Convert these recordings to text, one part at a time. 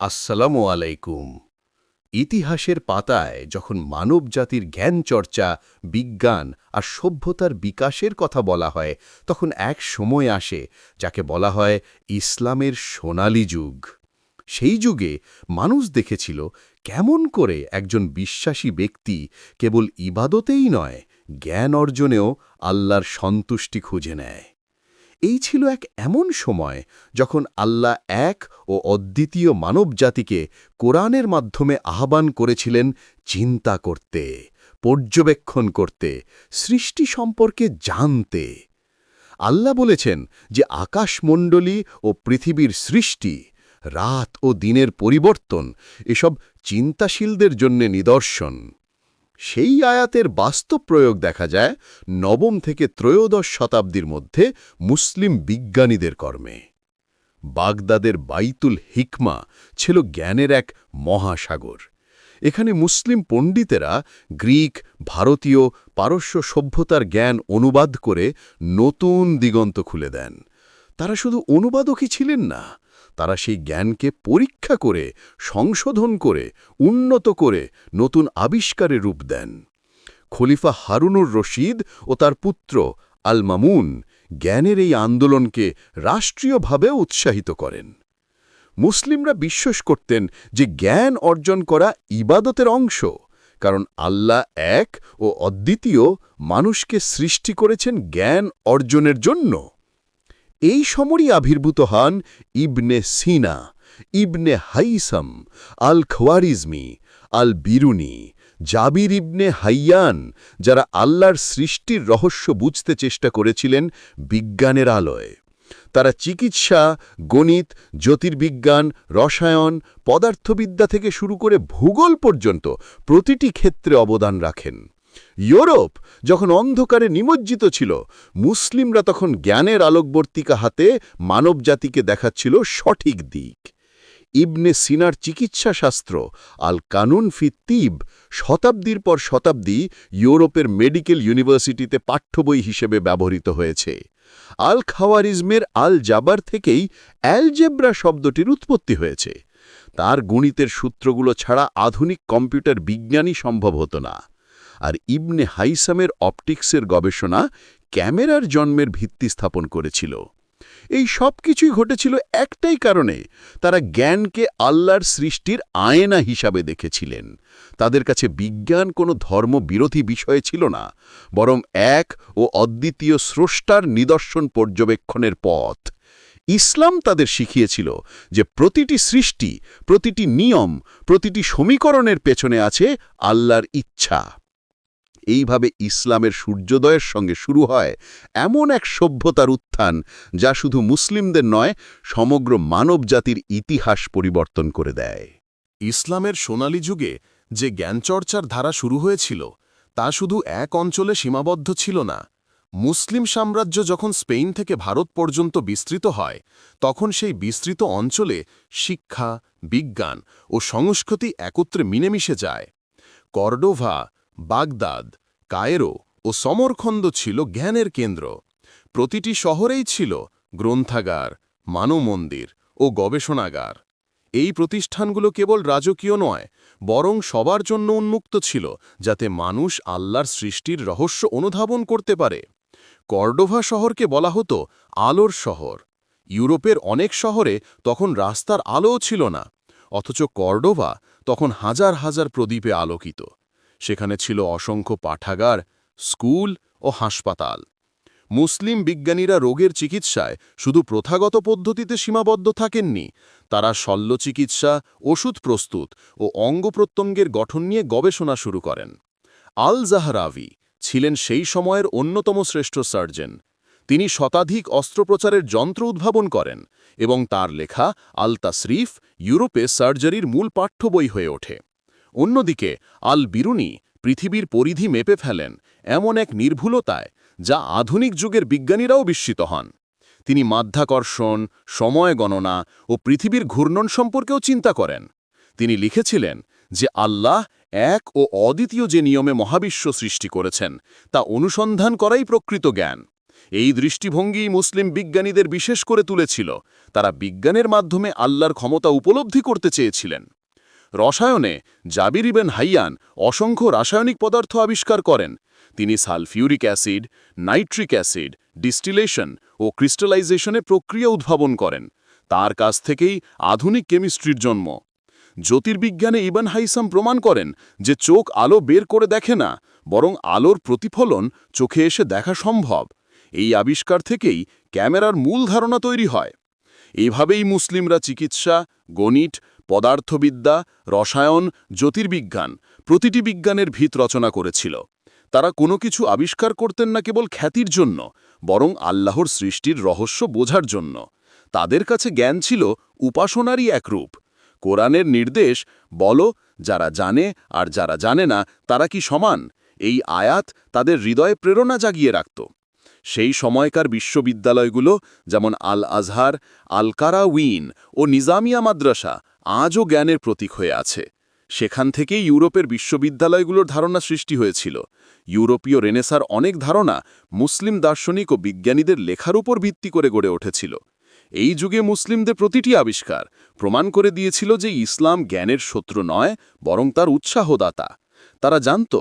আসসালামু আলাইকুম। ইতিহাসের পাতায় যখন মানবজাতির জ্ঞান চর্চা বিজ্ঞান আর সভ্যতার বিকাশের কথা বলা হয়, তখন এক সময় আসে যাকে বলা হয় ইসলামের সোনালী যুগ। সেই যুগে মানুষ দেখেছিল কেমন করে একজন বিশ্বাসী ব্যক্তি কেবল ইবাদতেই নয়, জ্ঞান অর্জনেও আল্লাহর সন্তুষ্টি খুঁজে নেয়। এই ছিল এক এমন সময় যখন আল্লাহ এক ও অদ্বিতীয় মানবজাতিকে কোরআনের মাধ্যমে আহ্বান করেছিলেন চিন্তা করতে, পর্যবেক্ষণ করতে, সৃষ্টি সম্পর্কে জানতে। আল্লাহ বলেছেন যে আকাশমণ্ডলী ও পৃথিবীর সৃষ্টি, রাত ও দিনের পরিবর্তন, এসব চিন্তাশীলদের জন্য নিদর্শন। সেই আয়াতের বাস্তব প্রয়োগ দেখা যায় নবম থেকে ত্রয়োদশ শতাব্দীর মধ্যে মুসলিম বিজ্ঞানীদের কর্মে। বাগদাদের বাইতুল হিকমা ছিল জ্ঞানের এক মহাসাগর। এখানে মুসলিম পণ্ডিতেরা গ্রিক, ভারতীয়, পারস্য সভ্যতার জ্ঞান অনুবাদ করে নতুন দিগন্ত খুলে দেন। তারা শুধু অনুবাদকই ছিলেন না তারা সেই জ্ঞানকে পরীক্ষা করে, সংশোধন করে, উন্নত করে, নতুন আবিষ্কারে রূপ দেন। খলিফা হারুনুর রশিদ ও তার পুত্র আল মামুন জ্ঞানের এই আন্দোলনকে রাষ্ট্রীয়ভাবে উৎসাহিত করেন। মুসলিমরা বিশ্বাস করতেন যে জ্ঞান অর্জন করা ইবাদতের অংশ, কারণ আল্লাহ এক ও অদ্বিতীয় মানুষকে সৃষ্টি করেছেন জ্ঞান অর্জনের জন্য। এই সমরই আবির্ভূত হন ইবনে সিনা, ইবনে হাইসম আল খওয়ারিজমি আল বিরুনি জাবির ইবনে হাইয়ান, যারা আল্লাহর সৃষ্টির রহস্য বুঝতে চেষ্টা করেছিলেন বিজ্ঞানের আলোয়। তারা চিকিৎসা, গণিত, জ্যোতির্বিজ্ঞান, রসায়ন, পদার্থবিদ্যা থেকে শুরু করে ভূগোল পর্যন্ত প্রতিটি ক্ষেত্রে অবদান রাখেন। ইউরোপ যখন অন্ধকারে নিমজ্জিত ছিল, মুসলিমরা তখন জ্ঞানের আলোকবর্তিকা হাতে মানবজাতিকে দেখাচ্ছিল সঠিক দিক। ইবনে সিনার চিকিৎসা শাস্ত্র আল কানুন ফি তিব শতাব্দীর পর শতাব্দী ইউরোপের মেডিকেল ইউনিভার্সিটিতে পাঠ্যবই হিসেবে ব্যবহৃত হয়েছে। আল খাওয়ারিজমের আল জাবার থেকেই অ্যালজেব্রা শব্দটির উৎপত্তি হয়েছে। তার গণিতের সূত্রগুলো ছাড়া আধুনিক কম্পিউটার বিজ্ঞানই সম্ভব হতো না। আর ইবনে হাইসামের অপটিক্সের গবেষণা ক্যামেরার জন্মের ভিত্তি স্থাপন করেছিল। এই সব কিছুই ঘটেছিল একটাই কারণে, তারা জ্ঞানকে আল্লাহর সৃষ্টির আয়না হিসাবে দেখেছিলেন। তাদের কাছে বিজ্ঞান কোনো ধর্মবিরোধী বিষয় ছিল না, বরং এক ও অদ্বিতীয় স্রষ্টার নিদর্শন পর্যবেক্ষণের পথ। ইসলাম তাদের শিখিয়েছিল যে প্রতিটি সৃষ্টি, প্রতিটি নিয়ম, প্রতিটি সমীকরণের পেছনে আছে আল্লাহর ইচ্ছা। এইভাবে ইসলামের সূর্যোদয়ের সঙ্গে শুরু হয় এমন এক সভ্যতার উত্থান যা শুধু মুসলিমদের নয়, সমগ্র মানবজাতির ইতিহাস পরিবর্তন করে দেয়। ইসলামের সোনালী যুগে যে জ্ঞানচর্চার ধারা শুরু হয়েছিল, তা শুধু এক অঞ্চলে সীমাবদ্ধ ছিল না। মুসলিম সাম্রাজ্য যখন স্পেন থেকে ভারত পর্যন্ত বিস্তৃত হয়, তখন সেই বিস্তৃত অঞ্চলে শিক্ষা, বিজ্ঞান ও সংস্কৃতি একত্রে মিলেমিশে যায়। কর্ডোভা বাগদাদ, কায়রো ও সমরখন্দ ছিল জ্ঞানের কেন্দ্র। প্রতিটি শহরেই ছিল গ্রন্থাগার মানমন্দির ও গবেষণাগার। এই প্রতিষ্ঠানগুলো কেবল রাজকীয় নয়, বরং সবার জন্য উন্মুক্ত ছিল, যাতে মানুষ আল্লাহর সৃষ্টির রহস্য অনুধাবন করতে পারে। কর্ডোভা শহরকে বলা হতো আলোর শহর। ইউরোপের অনেক শহরে তখন রাস্তার আলোও ছিল না, অথচ কর্ডোভা তখন হাজার হাজার প্রদীপে আলোকিত। সেখানে ছিল অসংখ্য পাঠাগার, স্কুল ও হাসপাতাল। মুসলিম বিজ্ঞানীরা রোগের চিকিৎসায় শুধু প্রথাগত পদ্ধতিতে সীমাবদ্ধ থাকেননি, তারা শল্য চিকিৎসা, ওষুধ প্রস্তুত ও অঙ্গপ্রত্যঙ্গের গঠন নিয়ে গবেষণা শুরু করেন। আল জাহরাভি ছিলেন সেই সময়ের অন্যতম শ্রেষ্ঠ সার্জন। তিনি শতাধিক অস্ত্রোপচারের যন্ত্র উদ্ভাবন করেন এবং তার লেখা আল তাসরিফ ইউরোপে সার্জারির মূল পাঠ্য বই হয়ে ওঠে। অন্যদিকে আল বিরুনি পৃথিবীর পরিধি মেপে ফেলেন এমন এক নির্ভুলতায় যা আধুনিক যুগের বিজ্ঞানীরাও বিস্মিত হন। তিনি মাধ্যাকর্ষণ, সময় গণনা ও পৃথিবীর ঘূর্ণন সম্পর্কেও চিন্তা করেন। তিনি লিখেছিলেন যে আল্লাহ এক ও অদ্বিতীয় যে নিয়মে মহাবিশ্ব সৃষ্টি করেছেন, তা অনুসন্ধান করাই প্রকৃত জ্ঞান। এই দৃষ্টিভঙ্গি মুসলিম বিজ্ঞানীদের বিশেষ করে তুলেছিল। তারা বিজ্ঞানের মাধ্যমে আল্লাহর ক্ষমতা উপলব্ধি করতে চেয়েছিলেন। রসায়নে জাবির ইবেন হাইয়ান অসংখ্য রাসায়নিক পদার্থ আবিষ্কার করেন। তিনি sulphuric acid, nitric acid, distillation ও ক্রিস্টালাইজেশনে প্রক্রিয়া উদ্ভাবন করেন। তার কাছ থেকেই আধুনিক কেমিস্ট্রির জন্ম। জ্যোতির্বিজ্ঞানে ইবান হাইসাম প্রমাণ করেন যে চোখ আলো বের করে দেখে না, বরং আলোর প্রতিফলন চোখে এসে দেখা সম্ভব। এই আবিষ্কার থেকেই ক্যামেরার মূল ধারণা তৈরি হয়। এভাবেই মুসলিমরা চিকিৎসা, গণিত পদার্থবিদ্যা, রসায়ন, জ্যোতির্বিজ্ঞান প্রতিটি বিজ্ঞানের ভিত রচনা করেছিল। তারা কোনো কিছু আবিষ্কার করতেন না কেবল খ্যাতির জন্য, বরং আল্লাহর সৃষ্টির রহস্য বোঝার জন্য। তাদের কাছে জ্ঞান ছিল উপাসনারই এক রূপ। কোরআনের নির্দেশ, বলো, যারা জানে আর যারা জানে না, তারা কি সমান? এই আয়াত তাদের হৃদয়ে প্রেরণা জাগিয়ে রাখত। সেই সময়কার বিশ্ববিদ্যালয়গুলো, যেমন আল আজহার আল কারাউইন ও নিজামিয়া মাদ্রাসা আজও জ্ঞানের প্রতীক হয়ে আছে। সেখান থেকেই ইউরোপের বিশ্ববিদ্যালয়গুলোর ধারণা সৃষ্টি হয়েছিল। ইউরোপীয় রেনেসার অনেক ধারণা মুসলিম দার্শনিক ও বিজ্ঞানীদের লেখার উপর ভিত্তি করে গড়ে উঠেছিল। এই যুগে মুসলিমদের প্রতিটি আবিষ্কার প্রমাণ করে দিয়েছিল যে ইসলাম জ্ঞানের শত্রু নয়, বরং তার উৎসাহদাতা। তারা জানত,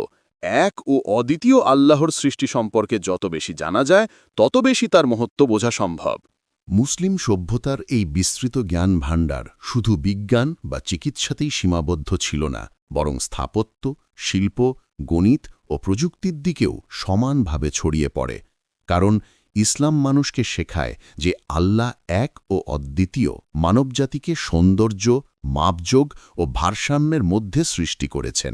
এক ও অদ্বিতীয় আল্লাহর সৃষ্টি সম্পর্কে যত বেশি জানা যায়, তত বেশি তার মহত্ব বোঝা সম্ভব। মুসলিম সভ্যতার এই বিস্তৃত জ্ঞান ভাণ্ডার শুধু বিজ্ঞান বা চিকিৎসাতেই সীমাবদ্ধ ছিল না, বরং স্থাপত্য, শিল্প, গণিত ও প্রযুক্তির দিকেও সমানভাবে ছড়িয়ে পড়ে। কারণ ইসলাম মানুষকে শেখায় যে আল্লাহ এক ও অদ্বিতীয় মানবজাতিকে সৌন্দর্য, মাপযোগ ও ভারসাম্যের মধ্যে সৃষ্টি করেছেন।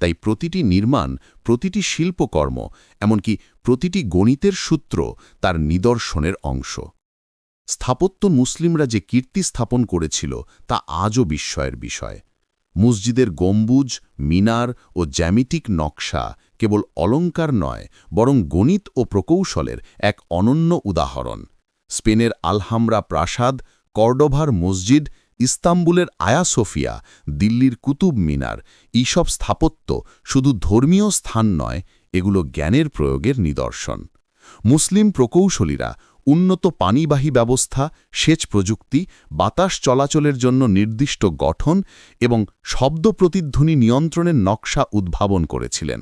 তাই প্রতিটি নির্মাণ, প্রতিটি শিল্পকর্ম, এমনকি প্রতিটি গণিতের সূত্র তার নিদর্শনের অংশ। স্থাপত্য মুসলিমরা যে কীর্তি স্থাপন করেছিল, তা আজও বিস্ময়ের বিষয়। মসজিদের গম্বুজ, মিনার ও জ্যামিটিক নকশা কেবল অলঙ্কার নয়, বরং গণিত ও প্রকৌশলের এক অনন্য উদাহরণ। স্পেনের আলহামরা প্রাসাদ, কর্ডোভার মসজিদ, ইস্তাম্বুলের আয়া সোফিয়া দিল্লির কুতুব মিনার, এইসব স্থাপত্য শুধু ধর্মীয় স্থান নয়, এগুলো জ্ঞানের প্রয়োগের নিদর্শন। মুসলিম প্রকৌশলীরা উন্নত পানিবাহী ব্যবস্থা, সেচ প্রযুক্তি, বাতাস চলাচলের জন্য নির্দিষ্ট গঠন এবং শব্দ প্রতিধ্বনি নিয়ন্ত্রণের নকশা উদ্ভাবন করেছিলেন।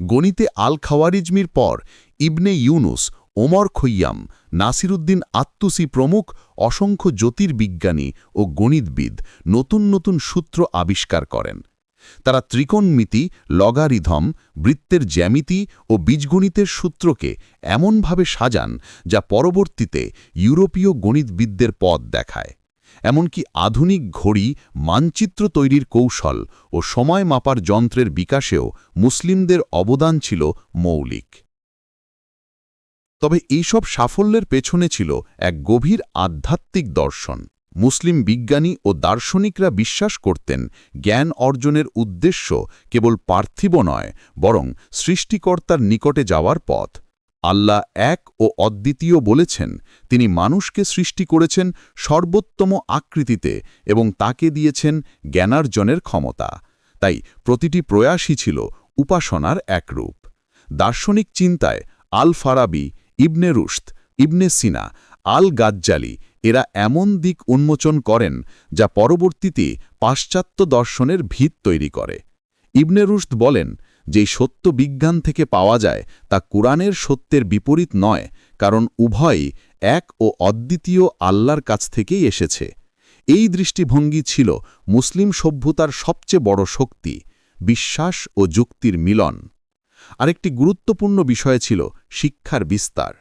গণিতে আল খাওয়ারিজমির পর ইবনে ইউনুস, ওমর খৈয়াম, নাসিরুদ্দিন আত্তুসি প্রমুখ অসংখ্য জ্যোতির্বিজ্ঞানী ও গণিতবিদ নতুন নতুন সূত্র আবিষ্কার করেন। তারা ত্রিকোণমিতি, লগারিধম, বৃত্তের জ্যামিতি ও বীজগণিতের সূত্রকে এমনভাবে সাজান যা পরবর্তীতে ইউরোপীয় গণিতবিদদের পথ দেখায়। এমনকি আধুনিক ঘড়ি, মানচিত্র তৈরির কৌশল ও সময় মাপার যন্ত্রের বিকাশেও মুসলিমদের অবদান ছিল মৌলিক। তবে এইসব সাফল্যের পেছনে ছিল এক গভীর আধ্যাত্মিক দর্শন। মুসলিম বিজ্ঞানী ও দার্শনিকরা বিশ্বাস করতেন জ্ঞান অর্জনের উদ্দেশ্য কেবল পার্থিব নয়, বরং সৃষ্টিকর্তার নিকটে যাওয়ার পথ। আল্লাহ এক ও অদ্বিতীয় বলেছেন, তিনি মানুষকে সৃষ্টি করেছেন সর্বোত্তম আকৃতিতে এবং তাকে দিয়েছেন জ্ঞানার্জনের ক্ষমতা। তাই প্রতিটি প্রয়াসই ছিল উপাসনার এক রূপ দার্শনিক চিন্তায় আল ফারাবি ইবনে রুশত ইবনে সিনা আল গাজ্জালি এরা এমন দিক উন্মোচন করেন যা পরবর্তীতে পাশ্চাত্য দর্শনের ভিত তৈরি করে। ইবনে রুশদ বলেন, যেই সত্য বিজ্ঞান থেকে পাওয়া যায়, তা কোরআনের সত্যের বিপরীত নয়, কারণ উভয়ই এক ও অদ্বিতীয় আল্লাহর কাছ থেকেই এসেছে। এই দৃষ্টিভঙ্গি ছিল মুসলিম সভ্যতার সবচেয়ে বড় শক্তি, বিশ্বাস ও যুক্তির মিলন। আরেকটি গুরুত্বপূর্ণ বিষয় ছিল শিক্ষার বিস্তার।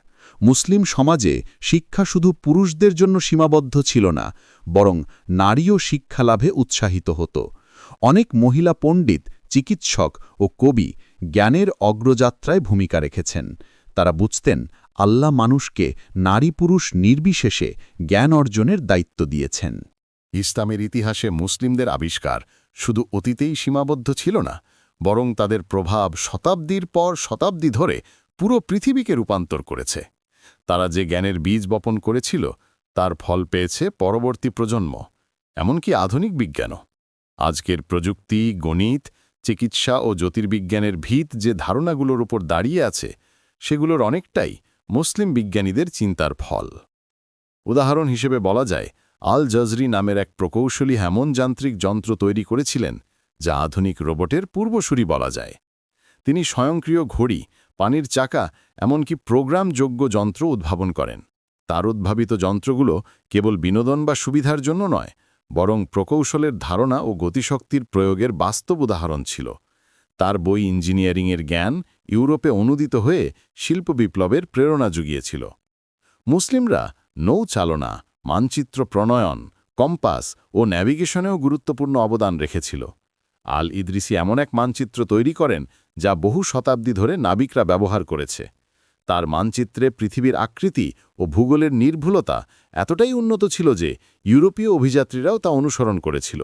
মুসলিম সমাজে শিক্ষা শুধু পুরুষদের জন্য সীমাবদ্ধ ছিল না, বরং নারীও শিক্ষা লাভে উৎসাহিত হতো। অনেক মহিলা পণ্ডিত, চিকিৎসক ও কবি জ্ঞানের অগ্রযাত্রায় ভূমিকা রেখেছেন। তারা বুঝতেন, আল্লাহ মানুষকে নারী পুরুষ নির্বিশেষে জ্ঞান অর্জনের দায়িত্ব দিয়েছেন। ইসলামের ইতিহাসে মুসলিমদের আবিষ্কার শুধু অতীতেই সীমাবদ্ধ ছিল না, বরং তাদের প্রভাব শতাব্দীর পর শতাব্দী ধরে পুরো পৃথিবীকে রূপান্তর করেছে। তারা যে জ্ঞানের বীজ বপন করেছিল, তার ফল পেয়েছে পরবর্তী প্রজন্ম, এমনকি আধুনিক বিজ্ঞানও। আজকের প্রযুক্তি, গণিত, চিকিৎসা ও জ্যোতির্বিজ্ঞানের ভিত যে ধারণাগুলোর উপর দাঁড়িয়ে আছে, সেগুলোর অনেকটাই মুসলিম বিজ্ঞানীদের চিন্তার ফল। উদাহরণ হিসেবে বলা যায়, আল জজরি নামের এক প্রকৌশলী হেমন যান্ত্রিক যন্ত্র তৈরি করেছিলেন, যা আধুনিক রোবটের পূর্বসূরি বলা যায়। তিনি স্বয়ংক্রিয় ঘড়ি পানির চাকা এমনকি প্রোগ্রামযোগ্য যন্ত্র উদ্ভাবন করেন। তার উদ্ভাবিত যন্ত্রগুলো কেবল বিনোদন বা সুবিধার জন্য নয়, বরং প্রকৌশলের ধারণা ও গতিশক্তির প্রয়োগের বাস্তব উদাহরণ ছিল। তার বই ইঞ্জিনিয়ারিংয়ের জ্ঞান ইউরোপে অনুদিত হয়ে শিল্প বিপ্লবের প্রেরণা জুগিয়েছিল। মুসলিমরা নৌচালনা, মানচিত্র প্রণয়ন, কম্পাস ও ন্যাভিগেশনেও গুরুত্বপূর্ণ অবদান রেখেছিল। আল ইদ্রিসি এমন এক মানচিত্র তৈরি করেন যা বহু শতাব্দী ধরে নাবিকরা ব্যবহার করেছে। তার মানচিত্রে পৃথিবীর আকৃতি ও ভূগোলের নির্ভুলতা এতটাই উন্নত ছিল যে ইউরোপীয় অভিযাত্রীরাও তা অনুসরণ করেছিল।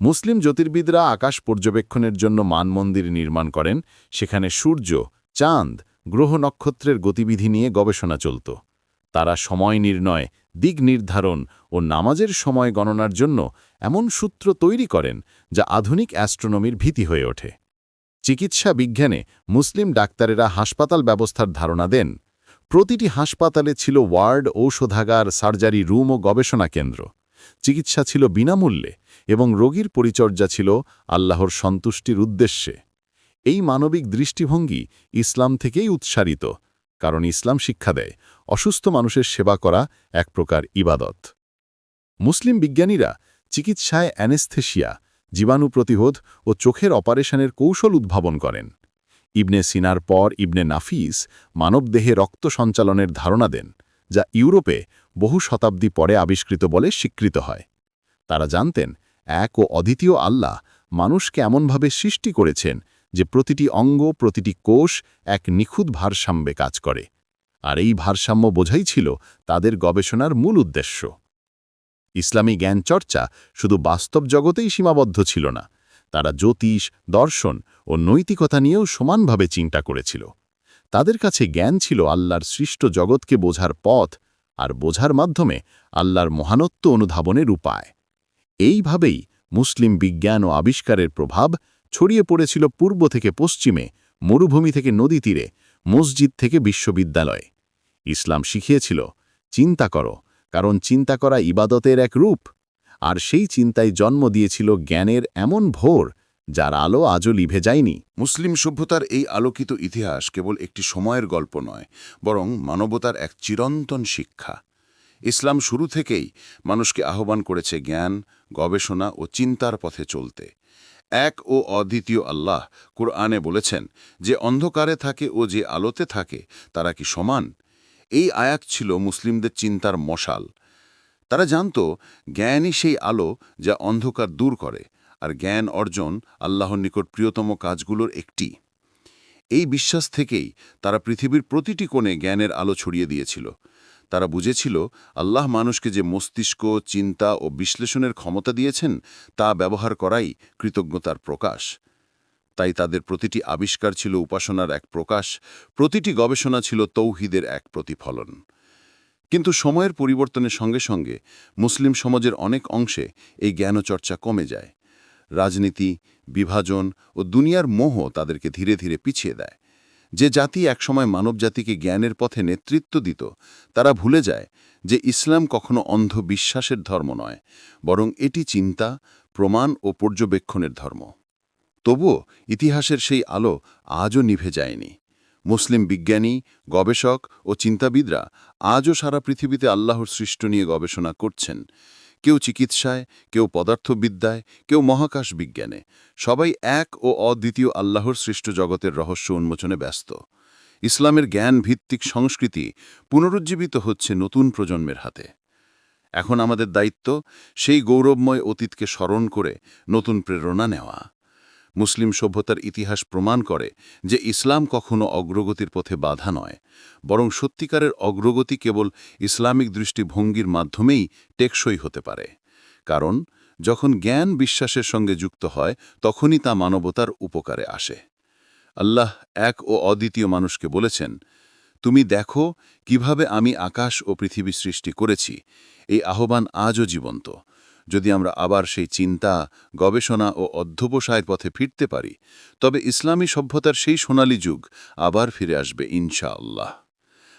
মুসলিম জ্যোতির্বিদরা আকাশ পর্যবেক্ষণের জন্য মানমন্দির নির্মাণ করেন, সেখানে সূর্য, চাঁদ, গ্রহ নক্ষত্রের গতিবিধি নিয়ে গবেষণা চলত। তারা সময় নির্ণয়, দিক নির্ধারণ ও নামাজের সময় গণনার জন্য এমন সূত্র তৈরি করেন যা আধুনিক অ্যাস্ট্রোনমির ভীতি হয়ে ওঠে। চিকিৎসা বিজ্ঞানে মুসলিম ডাক্তারেরা হাসপাতাল ব্যবস্থার ধারণা দেন। প্রতিটি হাসপাতালে ছিল ওয়ার্ড, ঔষধাগার, সার্জারি রুম ও গবেষণা কেন্দ্র। চিকিৎসা ছিল বিনামূল্যে এবং রোগীর পরিচর্যা ছিল আল্লাহর সন্তুষ্টির উদ্দেশ্যে। এই মানবিক দৃষ্টিভঙ্গি ইসলাম থেকেই উৎসারিত, কারণ ইসলাম শিক্ষা দেয়, অসুস্থ মানুষের সেবা করা এক প্রকার ইবাদত। মুসলিম বিজ্ঞানীরা চিকিৎসায় অ্যানেস্থেশিয়া জীবাণু প্রতিরোধ ও চোখের অপারেশনের কৌশল উদ্ভাবন করেন। ইবনে সিনার পর ইবনে নাফিস মানবদেহে রক্ত সঞ্চালনের ধারণা দেন, যা ইউরোপে বহু শতাব্দী পরে আবিষ্কৃত বলে স্বীকৃত হয়। তারা জানতেন, এক ও অদ্বিতীয় আল্লাহ মানুষকে এমনভাবে সৃষ্টি করেছেন যে প্রতিটি অঙ্গ, প্রতিটি কোষ এক নিখুঁত ভারসাম্যে কাজ করে। আর এই ভারসাম্য বোঝাই ছিল তাদের গবেষণার মূল উদ্দেশ্য। ইসলামী জ্ঞান চর্চা শুধু বাস্তব জগতেই সীমাবদ্ধ ছিল না, তারা জ্যোতিষ, দর্শন ও নৈতিকতা নিয়েও সমানভাবে চিন্তা করেছিল। তাদের কাছে জ্ঞান ছিল আল্লাহর সৃষ্ট জগৎকে বোঝার পথ আর বোঝার মাধ্যমে আল্লাহর মহানত্ব অনুধাবনের উপায়। এইভাবেই মুসলিম বিজ্ঞান ও আবিষ্কারের প্রভাব ছড়িয়ে পড়েছিল পূর্ব থেকে পশ্চিমে, মরুভূমি থেকে নদী তীরে, মসজিদ থেকে বিশ্ববিদ্যালয়ে। ইসলাম শিখিয়েছিল, চিন্তা করো কারণ চিন্তা করা ইবাদতের এক রূপ, আর সেই চিন্তায় জন্ম দিয়েছিল জ্ঞানের এমন ভোর, যার আলো আজও লিভে যায়নি। মুসলিম সভ্যতার এই আলোকিত ইতিহাস কেবল একটি সময়ের গল্প নয়, বরং মানবতার এক চিরন্তন শিক্ষা। ইসলাম শুরু থেকেই মানুষকে আহ্বান করেছে জ্ঞান, গবেষণা ও চিন্তার পথে চলতে। এক ও অদ্বিতীয় আল্লাহ কুরআনে বলেছেন যে অন্ধকারে থাকে ও যে আলোতে থাকে, তারা কি সমান? এই আয়াত ছিল মুসলিমদের চিন্তার মশাল। তারা জানত, জ্ঞানই সেই আলো যা অন্ধকার দূর করে, আর জ্ঞান অর্জন আল্লাহর নিকট প্রিয়তম কাজগুলোর একটি। এই বিশ্বাস থেকেই তারা পৃথিবীর প্রতিটি কোণে জ্ঞানের আলো ছড়িয়ে দিয়েছিল। তারা বুঝেছিল, আল্লাহ মানুষকে যে মস্তিষ্ক, চিন্তা ও বিশ্লেষণের ক্ষমতা দিয়েছেন, তা ব্যবহার করাই কৃতজ্ঞতার প্রকাশ। তাই তাদের প্রতিটি আবিষ্কার ছিল উপাসনার এক প্রকাশ, প্রতিটি গবেষণা ছিল তৌহিদের এক প্রতিফলন। কিন্তু সময়ের পরিবর্তনের সঙ্গে সঙ্গে মুসলিম সমাজের অনেক অংশে এই জ্ঞানচর্চা কমে যায়। রাজনীতি, বিভাজন ও দুনিয়ার মোহ তাদেরকে ধীরে ধীরে পিছিয়ে দেয়। যে জাতি একসময় মানবজাতিকে জ্ঞানের পথে নেতৃত্ব দিত, তারা ভুলে যায় যে ইসলাম কখনো অন্ধ বিশ্বাসের ধর্ম নয়, বরং এটি চিন্তা, প্রমাণ ও পর্যবেক্ষণের ধর্ম। তবুও ইতিহাসের সেই আলো আজও নিভে যায়নি। মুসলিম বিজ্ঞানী, গবেষক ও চিন্তাবিদরা আজও সারা পৃথিবীতে আল্লাহর সৃষ্ট নিয়ে গবেষণা করছেন। কেউ চিকিৎসায়, কেউ পদার্থবিদ্যায়, কেউ মহাকাশ বিজ্ঞানে। সবাই এক ও অদ্বিতীয় আল্লাহর সৃষ্ট জগতের রহস্য উন্মোচনে ব্যস্ত। ইসলামের জ্ঞান ভিত্তিক সংস্কৃতি পুনরুজ্জীবিত হচ্ছে নতুন প্রজন্মের হাতে। এখন আমাদের দায়িত্ব সেই গৌরবময় অতীতকে স্মরণ করে নতুন প্রেরণা নেওয়া। মুসলিম সভ্যতার ইতিহাস প্রমাণ করে যে ইসলাম কখনো অগ্রগতির পথে বাধা নয়, বরং সত্যিকারের অগ্রগতি কেবল ইসলামিক দৃষ্টিভঙ্গির মাধ্যমেই টেকসই হতে পারে। কারণ, যখন জ্ঞান বিশ্বাসের সঙ্গে যুক্ত হয়, তখনই তা মানবতার উপকারে আসে। আল্লাহ এক ও অদ্বিতীয় মানুষকে বলেছেন, তুমি দেখো কীভাবে আমি আকাশ ও পৃথিবী সৃষ্টি করেছি, এই আহ্বান আজও জীবন্ত। যদি আমরা আবার সেই চিন্তা, গবেষণা ও অধ্যবসায়ের পথে ফিরতে পারি, তবে ইসলামী সভ্যতার সেই সোনালী যুগ আবার ফিরে আসবে, ইনশাআল্লাহ।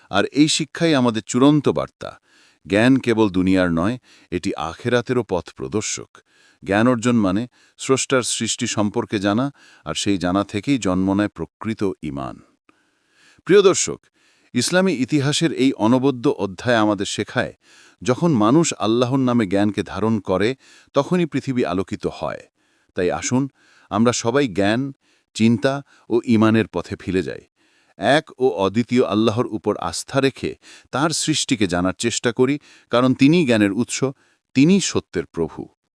আর এই শিক্ষাই আমাদের চূড়ান্ত বার্তা। জ্ঞান কেবল দুনিয়ার নয়, এটি আখেরাতেরও পথ প্রদর্শক। জ্ঞান অর্জন মানে স্রষ্টার সৃষ্টি সম্পর্কে জানা, আর সেই জানা থেকেই জন্ম নেয় প্রকৃত ইমান। প্রিয় দর্শক ইসলামী ইতিহাসের এই অনবদ্য অধ্যায় আমাদের শেখায়, যখন মানুষ আল্লাহর নামে জ্ঞানকে ধারণ করে, তখনই পৃথিবী আলোকিত হয়। তাই আসুন, আমরা সবাই জ্ঞান, চিন্তা ও ইমানের পথে ফিরে যাই। এক ও অদ্বিতীয় আল্লাহর উপর আস্থা রেখে তার সৃষ্টিকে জানার চেষ্টা করি, কারণ তিনিই জ্ঞানের উৎস, তিনিই সত্যের প্রভু।